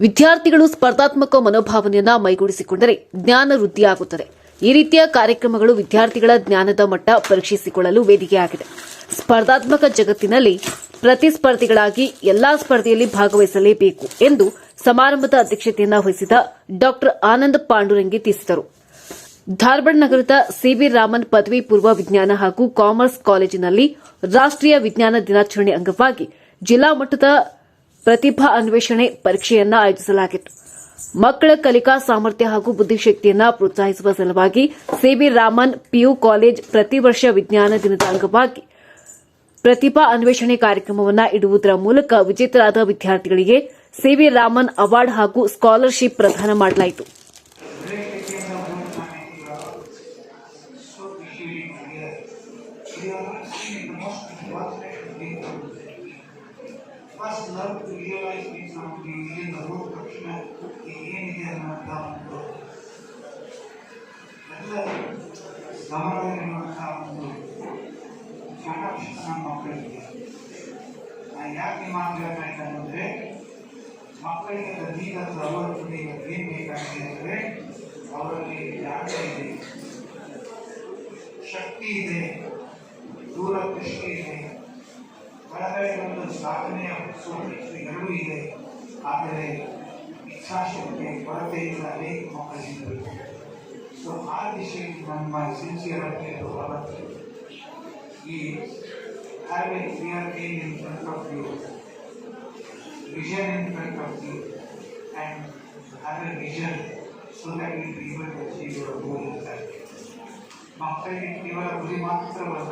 ವಿದ್ಯಾರ್ಥಿಗಳು ಸ್ಪರ್ಧಾತ್ಮಕ ಮನೋಭಾವನೆಯನ್ನ ಮೈಗೂಡಿಸಿಕೊಂಡರೆ ಜ್ಞಾನ ವೃದ್ಧಿಯಾಗುತ್ತದೆ ಈ ರೀತಿಯ ಕಾರ್ಯಕ್ರಮಗಳು ವಿದ್ಯಾರ್ಥಿಗಳ ಜ್ಞಾನದ ಮಟ್ಟ ಪರೀಕ್ಷಿಸಿಕೊಳ್ಳಲು ವೇದಿಕೆಯಾಗಿದೆ. ಸ್ಪರ್ಧಾತ್ಮಕ ಜಗತ್ತಿನಲ್ಲಿ ಪ್ರತಿಸ್ಪರ್ಧಿಗಳಾಗಿ ಎಲ್ಲಾ ಸ್ಪರ್ಧೆಯಲ್ಲಿ ಭಾಗವಹಿಸಲೇಬೇಕು ಎಂದು ಸಮಾರಂಭದ ಅಧ್ಯಕ್ಷತೆಯನ್ನ ವಹಿಸಿದ ಡಾ ಆನಂದ್ ಪಾಂಡುರಂಗಿ ತಿಳಿಸಿದರು. ಧಾರವಾಡ ನಗರದ ಸಿಬಿ ರಾಮನ್ ಪದವಿ ಪೂರ್ವ ವಿಜ್ಞಾನ ಹಾಗೂ ಕಾಮರ್ಸ್ ಕಾಲೇಜಿನಲ್ಲಿ ರಾಷ್ಟೀಯ ವಿಜ್ಞಾನ ದಿನಾಚರಣೆ ಅಂಗವಾಗಿ ಜಿಲ್ಲಾ ಮಟ್ಟದ ಪ್ರತಿಭಾ ಅನ್ವೇಷಣೆ ಪರೀಕ್ಷೆಯನ್ನ ಆಯೋಜಿಸಲಾಗಿತ್ತು. ಮಕ್ಕಳ ಕಲಿಕಾ ಸಾಮರ್ಥ್ಯ ಹಾಗೂ ಬುದ್ಧಿಶಕ್ತಿಯನ್ನ ಪ್ರೋತ್ಸಾಹಿಸುವ ಸಲುವಾಗಿ ಸಿವಿ ರಾಮನ್ ಪಿಯು ಕಾಲೇಜ್ ಪ್ರತಿ ವರ್ಷ ವಿಜ್ಞಾನ ದಿನದ ಅಂಗವಾಗಿ ಪ್ರತಿಭಾ ಅನ್ವೇಷಣೆ ಕಾರ್ಯಕ್ರಮವನ್ನು ಇಡುವುದರ ಮೂಲಕ ವಿಜೇತರಾದ ವಿದ್ಯಾರ್ಥಿಗಳಿಗೆ ಸಿವಿ ರಾಮನ್ ಅವಾರ್ಡ್ ಹಾಗೂ ಸ್ಕಾಲರ್ಶಿಪ್ ಪ್ರದಾನ ಮಾಡಲಾಯಿತು. First love to realize things something in the root ತಕ್ಷಣ ಏನಿದೆ ಅನ್ನೋಂಥ ಒಂದು ಎಲ್ಲ ಗಮನದಲ್ಲಿರುವಂಥ ಒಂದು ಚಾಣಾಕ್ಷ ನಮ್ಮ ಮಕ್ಕಳಿಗೆ ನಾನು ಯಾಕೆ ಮಾತಾಡ್ತಾ ಅಂದರೆ ಮಕ್ಕಳಿಗೆ ಅದೀಗದ ಅವರಿಗೆ ಏನು ಬೇಕಾಗಿದೆ ಅಂದರೆ ಅವರಲ್ಲಿ ಜ್ಞಾನ ಇದೆ ಶಕ್ತಿ ಇದೆ ದೂರದೃಷ್ಟಿ ಇದೆ ಒಳಗಡೆ ಒಂದು ಸಾಧನೆಯ ಸೂಕ್ಷ್ಮ ಎರಡೂ ಇದೆ ಆದರೆ ಇಚ್ಛಾಶಕ್ತಿ ಕೊರತೆ ಇಲ್ಲ ಅನೇಕ ಮಕ್ಕಳಿಗೆ ಸೊ ಆ ದಿಶೆಯಲ್ಲಿ ನಮ್ಮ ಸಿನ್ಸಿಯರ್ ಅವತ್ತು ಈ have a clear aim in front of you, vision in front of you, and have a vision so that you will be able to achieve your goal in life. ಮಕ್ಕಳಿಗೆ ಕೇವಲ ಗುರಿ ಮಾತ್ರವಲ್ಲ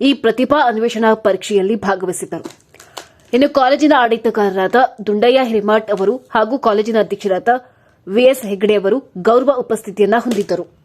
ಈ ಪ್ರತಿಭಾ ಅನ್ವೇಷಣಾ ಪರೀಕ್ಷೆಯಲ್ಲಿ ಭಾಗವಹಿಸಿದ್ದರು. ಇನ್ನು ಕಾಲೇಜಿನ ಆಡಳಿತಗಾರರಾದ ದುಂಡಯ್ಯ ಹಿರಿಮಾಟ್ ಅವರು ಹಾಗೂ ಕಾಲೇಜಿನ ಅಧ್ಯಕ್ಷರಾದ ವಿಎಸ್ ಹೆಗ್ಡೆ ಅವರು ಗೌರವ ಉಪಸ್ಥಿತಿಯನ್ನು ಹೊಂದಿದ್ದರು.